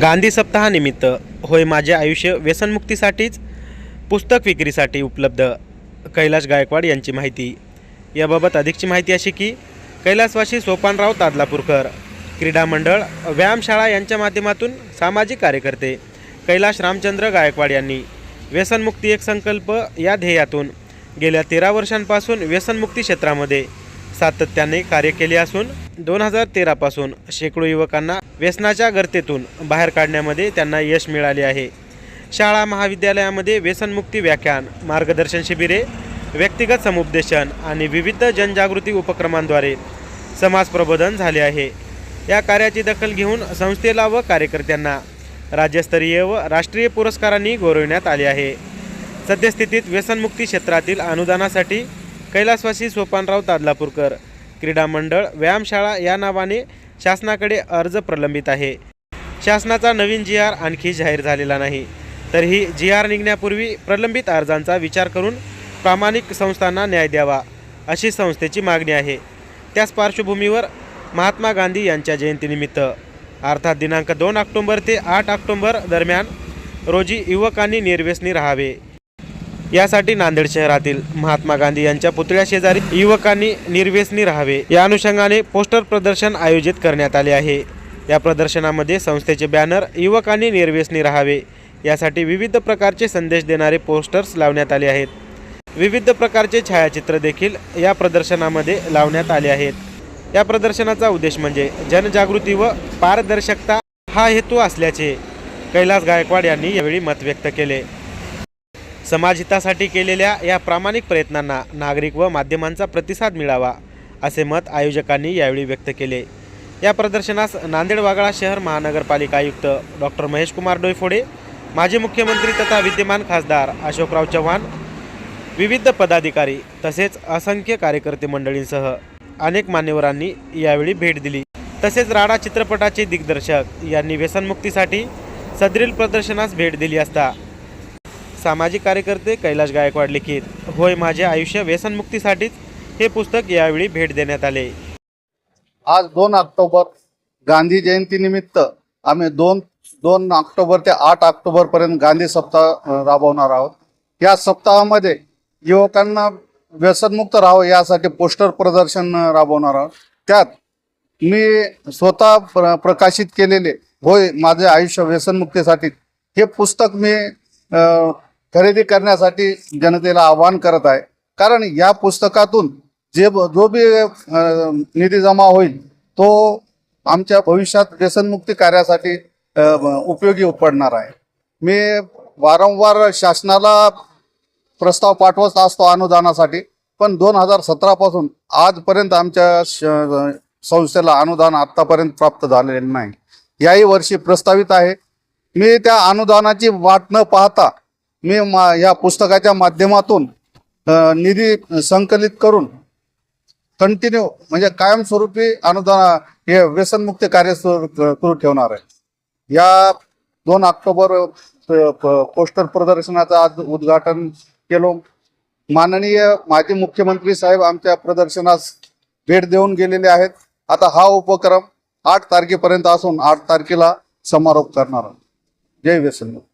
गांधी सप्ताहानिमित्त होय माझे आयुष्य व्यसनमुक्तीसाठीच पुस्तक विक्रीसाठी उपलब्ध. कैलाश गायकवाड यांची माहिती. याबाबत अधिकची माहिती अशी की कैलासवासी सोपानराव तादलापूरकर क्रीडा मंडळ व्यायामशाळा यांच्या माध्यमातून सामाजिक कार्यकर्ते कैलाश रामचंद्र गायकवाड यांनी व्यसनमुक्ती एक संकल्प या ध्येयातून गेल्या तेरा वर्षांपासून व्यसनमुक्ती क्षेत्रामध्ये सातत्याने कार्य केले असून दोन हजार तेरापासून शेकडो युवकांना व्यसनाच्या गर्तेतून बाहेर काढण्यामध्ये त्यांना यश मिळाले आहे. शाळा महाविद्यालयामध्ये व्यसनमुक्ती व्याख्यान मार्गदर्शन शिबिरे व्यक्तिगत समुपदेशन आणि विविध जनजागृती उपक्रमांद्वारे समाज प्रबोधन झाले आहे. या कार्याची दखल घेऊन संस्थेला व कार्यकर्त्यांना राज्यस्तरीय व राष्ट्रीय पुरस्कारांनी गौरविण्यात आले आहे. सद्यस्थितीत व्यसनमुक्ती क्षेत्रातील अनुदानासाठी कैलासवासी सोपानराव तादलापूरकर क्रीडा मंडळ व्यायामशाळा या नावाने शासनाकडे अर्ज प्रलंबित आहे. शासनाचा नवीन जी आर आणखी जाहीर झालेला नाही. तरीही जी आर निघण्यापूर्वी प्रलंबित अर्जांचा विचार करून प्रामाणिक संस्थांना न्याय द्यावा अशी संस्थेची मागणी आहे. त्याच पार्श्वभूमीवर महात्मा गांधी यांच्या जयंतीनिमित्त अर्थात दिनांक दोन ऑक्टोंबर ते आठ ऑक्टोंबर दरम्यान रोजी युवकांनी निर्व्यसनी राहावे. यासाठी नांदेड शहरातील महात्मा गांधी यांच्या पुतळ्या शेजारी युवकांनी निर्व्यसनी राहावे. या अनुषंगाने पोस्टर प्रदर्शन आयोजित करण्यात आले आहे. या प्रदर्शनामध्ये संस्थेचे बॅनर युवकांनी निर्व्यसनी राहावे. यासाठी विविध प्रकारचे संदेश देणारे पोस्टर्स लावण्यात आले आहेत. विविध प्रकारचे छायाचित्र देखील या प्रदर्शनामध्ये लावण्यात आले आहेत. या प्रदर्शनाचा उद्देश म्हणजे जनजागृती व पारदर्शकता हा हेतू असल्याचे कैलास गायकवाड यांनी यावेळी मत व्यक्त केले. समाजहितासाठी केलेल्या या प्रामाणिक प्रयत्नांना नागरिक व माध्यमांचा प्रतिसाद मिळावा असे मत आयोजकांनी यावेळी व्यक्त केले. या प्रदर्शनास नांदेड वागळा शहर महानगरपालिका आयुक्त डॉक्टर महेशकुमार डोयफोडे माजी मुख्यमंत्री तथा विद्यमान खासदार अशोकराव चव्हाण विविध पदाधिकारी तसेच असंख्य कार्यकर्ते मंडळींसह अनेक मान्यवरांनी यावेळी भेट दिली. तसेच राडा चित्रपटाचे दिग्दर्शक यांनी व्यसनमुक्तीसाठी सदरील प्रदर्शनास भेट दिली असता सामाजिक कार्यकर्ते कैलाश गायकवाड लिखित होय माझे आयुष्य व्यसनमुक्तीसाठीच हे पुस्तक यावेळी भेट देण्यात आले. आज दोन ऑक्टोबर गांधी जयंतीनिमित्त आम्ही दोन दोन ऑक्टोबर ते आठ ऑक्टोबर पर्यंत गांधी सप्ताह राबवणार आहोत. या सप्ताहामध्ये युवकांना व्यसनमुक्त राहावं यासाठी पोस्टर प्रदर्शन राबवणार आहोत. त्यात मी स्वतः प्र प्रकाशित केलेले होय माझे आयुष्य व्यसनमुक्तीसाठी हे पुस्तक मी खरेदी करण्यासाठी जनतेला आवाहन करत आहे. कारण या पुस्तकातून जे ब- जो बी निधी जमा होईल तो आमच्या भविष्यात व्यसनमुक्ती कार्यासाठी उपयोगी पडणार आहे. मी वारंवार शासनाला प्रस्ताव पाठवत असतो अनुदानासाठी पण दोन हजार सतरापासून आजपर्यंत आमच्या श- संस्थेला अनुदान आत्तापर्यंत प्राप्त झालेले नाही. याही वर्षी प्रस्तावित आहे. मी त्या अनुदानाची वाट न पाहता मी मा या पुस्तकाच्या माध्यमातून निधी संकलित करून कंटिन्यू म्हणजे कायमस्वरूपी अनुदान हे व्यसनमुक्त कार्य सुरू ठेवणार आहे. या दोन ऑक्टोबर पोस्टर प्रदर्शनाचं आज उद्घाटन केलो. माननीय माजी मुख्यमंत्री साहेब आमच्या प्रदर्शनास भेट देऊन गेलेले आहेत. आता हा उपक्रम आठ तारखेपर्यंत असून आठ तारखेला समारोप करणार जय व्यसनमुक्त.